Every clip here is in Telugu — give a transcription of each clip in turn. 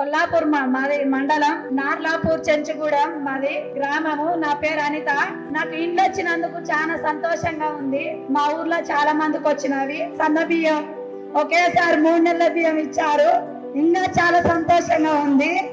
కొల్లాపూర్ మా- మాది మండలం నార్లాపూర్ చెంచుగూడెం మాది గ్రామము. నా పేరు అనిత. నాకు ఇండ్లు వచ్చినందుకు చాలా సంతోషంగా ఉంది. మా ఊర్లో చాలా మందికి వచ్చినవి. సన్న బియ్యం ఒకేసారి మూడు నెలల బియ్యం ఇచ్చారు. ఇంకా చాలా సంతోషంగా ఉంది.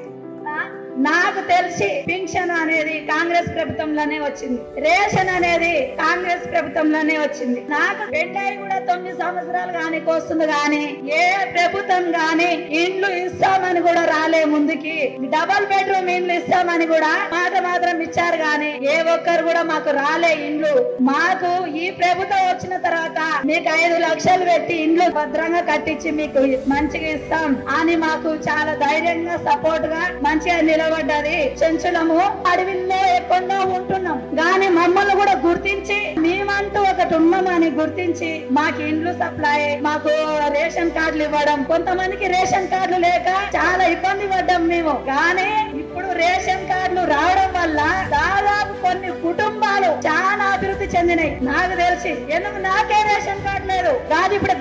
నాకు తెలిసి పింఛన్ అనేది కాంగ్రెస్ ప్రభుత్వంలోనే వచ్చింది. రేషన్ అనేది కాంగ్రెస్ ప్రభుత్వంలోనే వచ్చింది. నాకు పెళ్ళై కూడా తొమ్మిది సంవత్సరాలు కానీ వస్తుంది కానీ ఏ ప్రభుత్వం గాని ఇండ్లు ఇస్తామని కూడా రాలే ముందుకి. డబల్ బెడ్రూమ్ ఇండ్లు ఇస్తామని కూడా మాట మాత్రం ఇచ్చారు కానీ ఏ ఒక్కరు కూడా మాకు రాలే ఇండ్లు. మాకు ఈ ప్రభుత్వం వచ్చిన తర్వాత మీకు ఐదు లక్షలు పెట్టి ఇండ్లు భద్రంగా కట్టించి మీకు మంచిగా ఇస్తాం అని మాకు చాలా ధైర్యంగా సపోర్ట్గా మంచిగా చేయబడ్డది చెంచులము అడవిలో ఎక్కడో ఉంటున్నాం. గాని మమ్మల్ని కూడా గుర్తించి మేమంటూ ఒకటి ఉన్నామని గుర్తించి మాకు ఇండ్లు సప్లై మాకు రేషన్ కార్డులు ఇవ్వడం కొంతమందికి రేషన్ కార్డులు లేక చాలా ఇబ్బంది పడ్డాం మేము. కానీ ఇప్పుడు రేషన్ కార్డులు రావడం వల్ల దాదాపు కొన్ని కుటుంబాలు చాలా అభివృద్ధి చెందినాయి. నాకు తెలిసి ఎందుకు నాకే రేషన్ కార్డు లేదు? కాదు ఇప్పుడు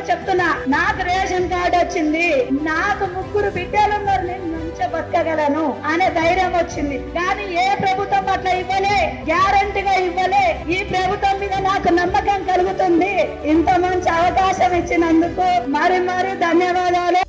గౌరవంగా చెప్తున్నా నాకు రేషన్ కార్డు వచ్చింది నాకు ముగ్గురు బిడ్డలు ఉన్నారు నేను మంచిగా బతకగలను అనే ధైర్యం వచ్చింది. కానీ ఏ ప్రభుత్వం అట్లా ఇవ్వలే గ్యారంటీగా ఇవ్వలే. ఈ ప్రభుత్వం మీద నాకు నమ్మకం కలుగుతుంది. ఇంత మంచి అవకాశం ఇచ్చినందుకు మరి మరి ధన్యవాదాలు.